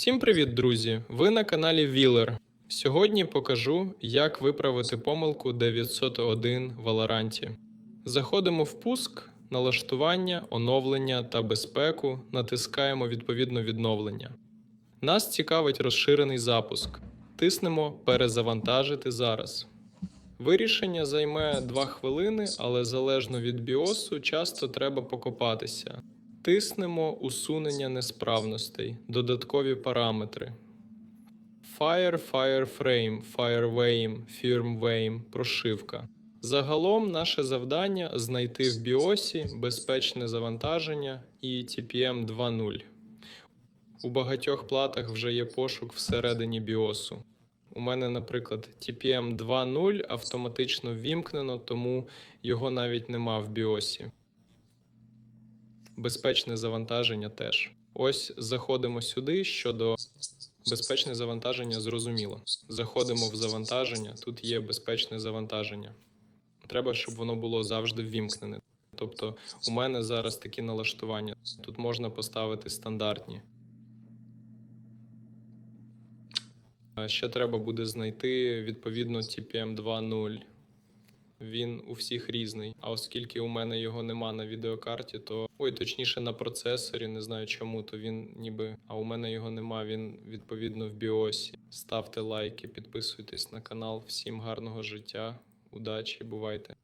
Всім привіт, друзі! Ви на каналі Вілер. Сьогодні покажу, як виправити помилку 901 в Valorant. Заходимо в пуск, налаштування, оновлення та безпеку, натискаємо відповідно відновлення. Нас цікавить розширений запуск. Тиснемо Перезавантажити зараз. Вирішення займе 2 хвилини, але залежно від біосу, часто треба покопатися. Тиснемо усунення несправностей, додаткові параметри. Fire, Fireframe, Firewame, Firmwame, прошивка. Загалом наше завдання знайти в біосі безпечне завантаження і TPM 2.0. У багатьох платах вже є пошук всередині біосу. У мене, наприклад, TPM 2.0 автоматично ввімкнено, тому його навіть нема в біосі. Безпечне завантаження теж. Ось заходимо сюди щодо безпечне завантаження зрозуміло. Заходимо в завантаження, тут є безпечне завантаження. Треба, щоб воно було завжди ввімкнене. Тобто, у мене зараз такі налаштування. Тут можна поставити стандартні. Ще треба буде знайти відповідно TPM 2.0. Він у всіх різний. А оскільки у мене його нема на відеокарті, то ой, точніше на процесорі, не знаю чому, то він ніби. А у мене його нема. Він відповідно в біосі. Ставте лайки, підписуйтесь на канал. Всім гарного життя, удачі, бувайте.